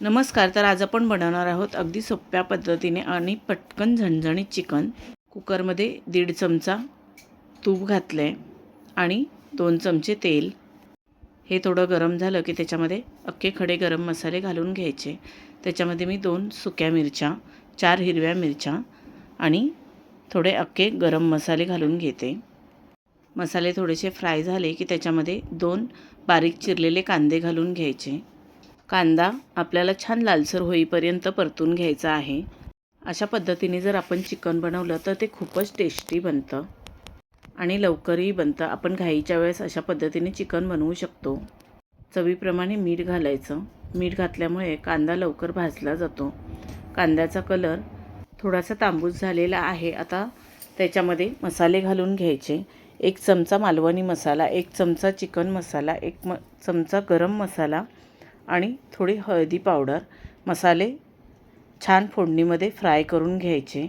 नमस्कार तर आज आपण बनवणार आहोत अगदी सोप्या पद्धतीने आणि पटकन झणझणीत चिकन. कुकरमध्ये दीड चमचा तूप घातलं आहे आणि दोन चमचे तेल. हे थोडं गरम झालं की त्याच्यामध्ये अख्खे खडे गरम मसाले घालून घ्यायचे. त्याच्यामध्ये मी दोन सुक्या मिरच्या चार हिरव्या मिरच्या आणि थोडे अख्खे गरम मसाले घालून घेते. मसाले थोडेसे फ्राय झाले की त्याच्यामध्ये दोन बारीक चिरलेले कांदे घालून घ्यायचे. कांदा आपल्याला छान लालसर होईपर्यंत परतून घ्यायचा आहे. अशा पद्धतीने जर आपण चिकन बनवलं तर ते खूपच टेस्टी बनतं आणि लवकरही बनतं. आपण घाईच्या वेळेस अशा पद्धतीने चिकन बनवू शकतो. चवीप्रमाणे मीठ घालायचं. मीठ घातल्यामुळे कांदा लवकर भाजला जातो. कांद्याचा कलर थोडासा तांबूस झालेला आहे. आता त्याच्यामध्ये मसाले घालून घ्यायचे. एक चमचा मालवणी मसाला एक चमचा चिकन मसाला एक म चमचा गरम मसाला आणि थोडी हळदी पावडर मसाले छान फोडणीमध्ये फ्राय करून घ्यायचे.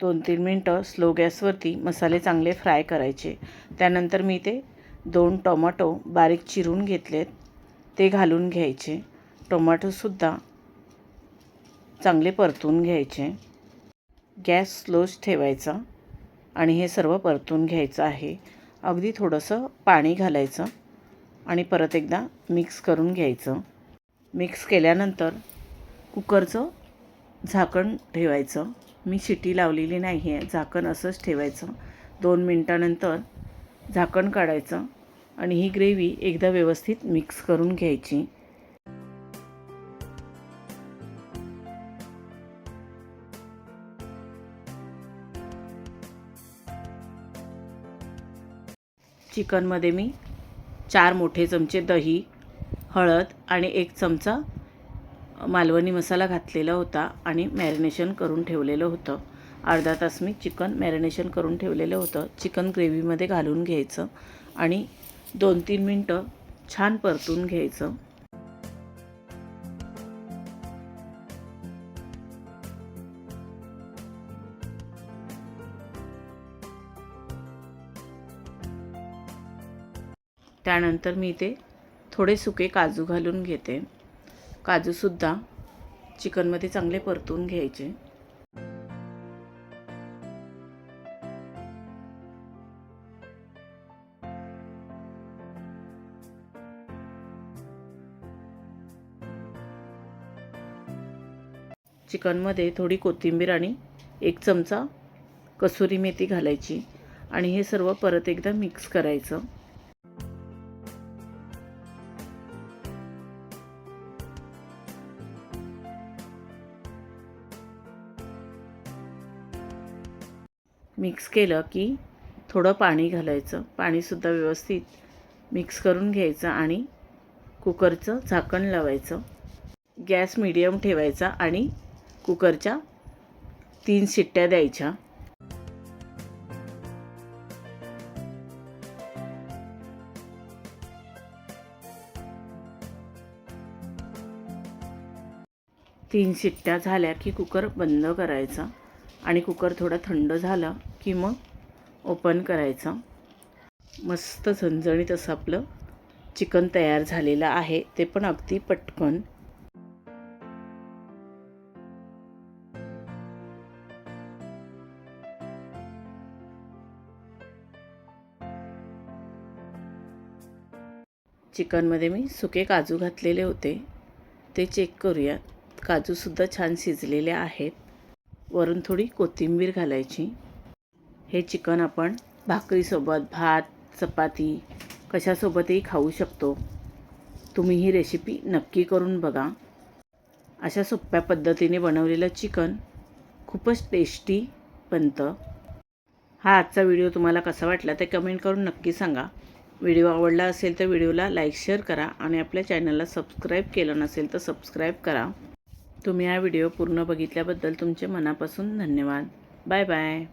दोन तीन मिनटं स्लो गॅसवरती मसाले चांगले फ्राय करायचे. त्यानंतर मी ते दोन टोमॅटो बारीक चिरून घेतलेत ते घालून घ्यायचे. टोमॅटोसुद्धा चांगले परतून घ्यायचे. गॅस स्लोच ठेवायचा आणि हे सर्व परतून घ्यायचं आहे. अगदी थोडंसं पाणी घालायचं. आणि परत एकदा मिक्स करून घ्यायचं. मिक्स केल्यानंतर कुकरचं झाकण ठेवायचं. मी शिटी लावलेली नाही आहे झाकण असंच ठेवायचं. दोन मिनटानंतर झाकण काढायचं आणि ही ग्रेव्ही एकदा व्यवस्थित मिक्स करून घ्यायची. चिकनमध्ये मी चार मोठे चमचे दही हळद आणि एक चमचा मालवणी मसाला घातलेला होता आणि मॅरिनेशन करून ठेवलेलं होतं. अर्धा तास मी चिकन मॅरिनेशन करून ठेवलेलं होतं. चिकन ग्रेव्हीमध्ये घालून घ्यायचं आणि दोन तीन मिनटं छान परतून घ्यायचं. त्यानंतर मी ते थोडे सुके काजू घालून घेते. काजूसुद्धा चिकनमध्ये चांगले परतून घ्यायचे. चिकनमध्ये थोडी कोथिंबीर आणि एक चमचा कसुरी मेथी घालायची आणि हे सर्व परत एकदा मिक्स करायचं. मिक्स केलं की थोडं पाणी घालायचं. पाणीसुद्धा व्यवस्थित मिक्स करून घ्यायचं आणि कुकरचं झाकण लावायचं. गॅस मिडियम ठेवायचा आणि कुकरच्या तीन शिट्ट्या द्यायच्या. तीन शिट्ट्या झाल्या की कुकर बंद करायचा. आणि कुकर थोडा थंड झाला की मग ओपन करायचं. मस्त झणझणीत असं आपलं चिकन तयार झालेलं आहे. ते पण अगदी पटकन. चिकनमध्ये मी सुके काजू घातलेले होते. ते चेक करूयात. काजूसुद्धा छान शिजलेले आहेत. वरून थोडी कोथिंबीर घालायची. हे चिकन आपण भाकरीसोबत भात चपाती कशासोबतही खाऊ शकतो. तुम्ही ही रेसिपी नक्की करून बघा. अशा सोप्या पद्धतीने बनवलेलं चिकन खूपच टेस्टी बनतं. हा आजचा व्हिडिओ तुम्हाला कसा वाटला ते कमेंट करून नक्की सांगा. व्हिडिओ आवडला असेल तर व्हिडिओला लाईक शेअर करा आणि आपल्या चॅनलला सबस्क्राईब केलं नसेल तर सबस्क्राईब करा. तुम्ही हा व्हिडिओ पूर्ण बघितल्याबद्दल तुमचे मनापासून धन्यवाद. Bye bye.